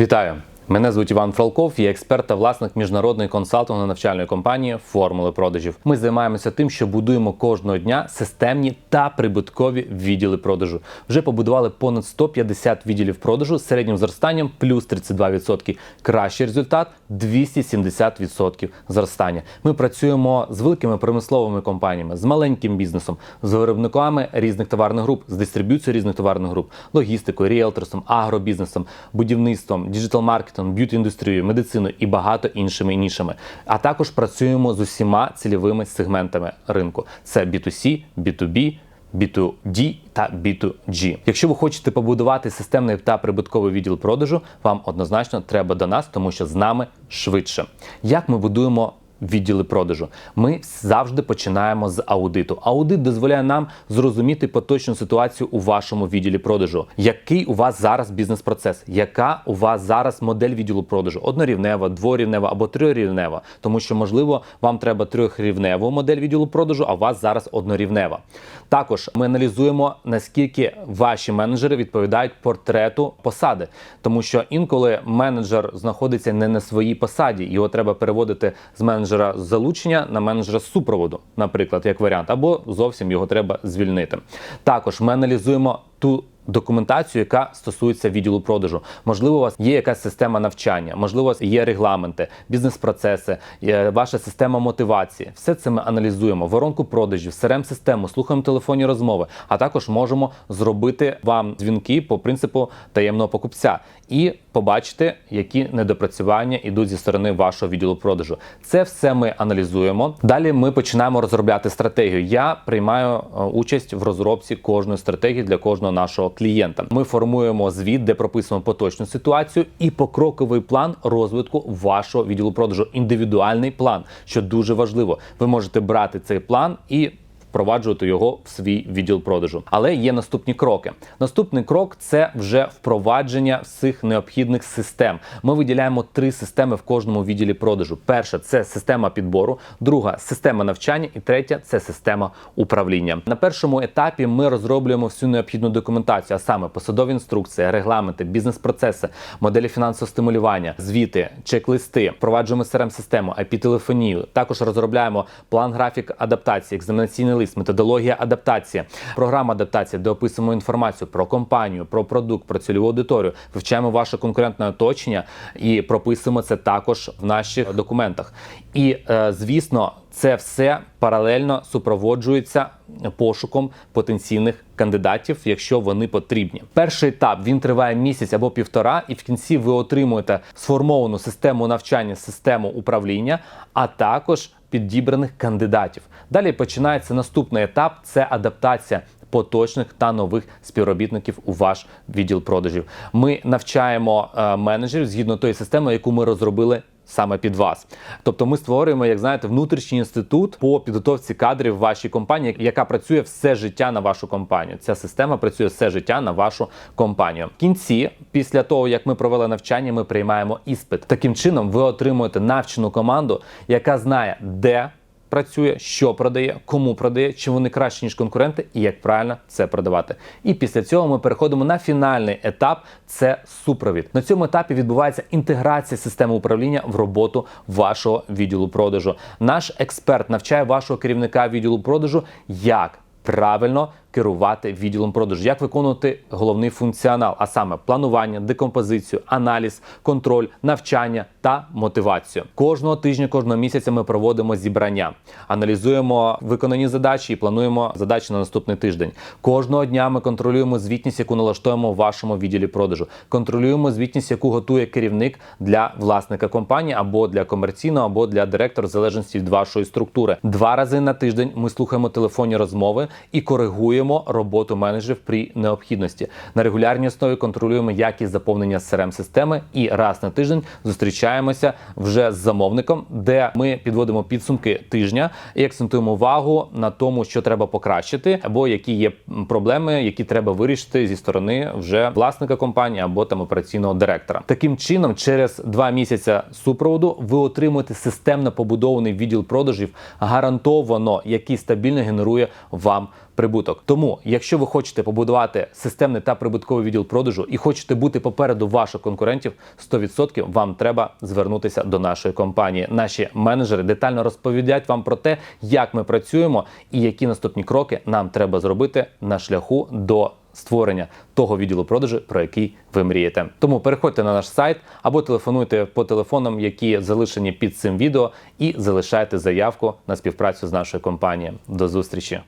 Вітаю! Мене звуть Іван Фролков, я експерт та власник міжнародної консалтингово-навчальної компанії Формули продажів. Ми займаємося тим, що будуємо кожного дня системні та прибуткові відділи продажу. Вже побудували понад 150 відділів продажу з середнім зростанням плюс 32%. Кращий результат 270% зростання. Ми працюємо з великими промисловими компаніями, з маленьким бізнесом, з виробниками різних товарних груп, з дистриб'юцією різних товарних груп, логістикою, ріелторством, агробізнесом, будівництвом, діджитал-маркетингом, б'юті-індустрією, медициною і багато іншими нішами. А також працюємо з усіма цільовими сегментами ринку: це B2C, B2B, B2D та B2G. Якщо ви хочете побудувати системний та прибутковий відділ продажу, вам однозначно треба до нас, тому що з нами швидше. Як ми будуємо відділи продажу? Ми завжди починаємо з аудиту. Аудит дозволяє нам зрозуміти поточну ситуацію у вашому відділі продажу. Який у вас зараз бізнес-процес? Яка у вас зараз модель відділу продажу? Однорівнева, дворівнева або трирівнева? Тому що, можливо, вам треба трьохрівневу модель відділу продажу, а у вас зараз однорівнева. Також ми аналізуємо наскільки ваші менеджери відповідають портрету посади, тому що інколи менеджер знаходиться не на своїй посаді, його треба переводити з менеджера з залучення на менеджера супроводу, наприклад, як варіант, або зовсім його треба звільнити. Також ми аналізуємо ту. Документацію, яка стосується відділу продажу, можливо, у вас є якась система навчання, можливо, у вас є регламенти, бізнес-процеси, ваша система мотивації. Все це ми аналізуємо. Воронку продажів, crm систему слухаємо телефонні розмови, а також можемо зробити вам дзвінки по принципу таємного покупця і побачити, які недопрацювання йдуть зі сторони вашого відділу продажу. Це все ми аналізуємо. Далі ми починаємо розробляти стратегію. Я приймаю е, участь в розробці кожної стратегії для кожного нашого клієнта. Ми формуємо звіт, де прописуємо поточну ситуацію і покроковий план розвитку вашого відділу продажу. Індивідуальний план, що дуже важливо. Ви можете брати цей план і впроваджувати його в свій відділ продажу. Але є наступні кроки. Наступний крок це вже впровадження всіх необхідних систем. Ми виділяємо три системи в кожному відділі продажу. Перша це система підбору, друга система навчання, і третя це система управління. На першому етапі ми розроблюємо всю необхідну документацію, а саме посадові інструкції, регламенти, бізнес-процеси, моделі фінансового стимулювання, звіти, чек-листи, впроваджуємо crm систему IP-телефонію. Також розробляємо план графік адаптації, екзаменаційний лист, методологія адаптації, програма адаптації, де описуємо інформацію про компанію, про продукт, про цільову аудиторію, вивчаємо ваше конкурентне оточення і прописуємо це також в наших документах. І е, звісно, це все паралельно супроводжується пошуком потенційних кандидатів, якщо вони потрібні. Перший етап він триває місяць або півтора, і в кінці ви отримуєте сформовану систему навчання, систему управління, а також підібраних кандидатів. Далі починається наступний етап: це адаптація. Поточних та нових співробітників у ваш відділ продажів. Ми навчаємо е, менеджерів згідно тої системи, яку ми розробили саме під вас. Тобто, ми створюємо, як знаєте, внутрішній інститут по підготовці кадрів в вашій компанії, яка працює все життя на вашу компанію. Ця система працює все життя на вашу компанію. В кінці, після того як ми провели навчання, ми приймаємо іспит. Таким чином, ви отримуєте навчену команду, яка знає, де працює, що продає, кому продає, чи вони краще ніж конкуренти, і як правильно це продавати. І після цього ми переходимо на фінальний етап це супровід. На цьому етапі відбувається інтеграція системи управління в роботу вашого відділу продажу. Наш експерт навчає вашого керівника відділу продажу, як правильно керувати відділом продажу, як виконувати головний функціонал, а саме планування, декомпозицію, аналіз, контроль, навчання та мотивацію. Кожного тижня, кожного місяця ми проводимо зібрання, аналізуємо виконані задачі і плануємо задачі на наступний тиждень. Кожного дня ми контролюємо звітність, яку налаштуємо в вашому відділі продажу. Контролюємо звітність, яку готує керівник для власника компанії або для комерційного, або для директора, в залежності від вашої структури. Два рази на тиждень ми слухаємо телефонні розмови і коригуємо роботу менеджерів при необхідності. На регулярній основі контролюємо якість заповнення crm системи і раз на тиждень зустрічаємося вже з замовником, де ми підводимо підсумки тижня і акцентуємо увагу на тому, що треба покращити, або які є проблеми, які треба вирішити зі сторони вже власника компанії або там операційного директора. Таким чином, через два місяці супроводу ви отримуєте системно побудований відділ продажів, гарантовано, який стабільно генерує вам прибуток. Тому, якщо ви хочете побудувати системний та прибутковий відділ продажу і хочете бути попереду ваших конкурентів, 100% вам треба звернутися до нашої компанії. Наші менеджери детально розповідають вам про те, як ми працюємо і які наступні кроки нам треба зробити на шляху до створення того відділу продажу, про який ви мрієте. Тому переходьте на наш сайт або телефонуйте по телефонам, які залишені під цим відео, і залишайте заявку на співпрацю з нашою компанією. До зустрічі!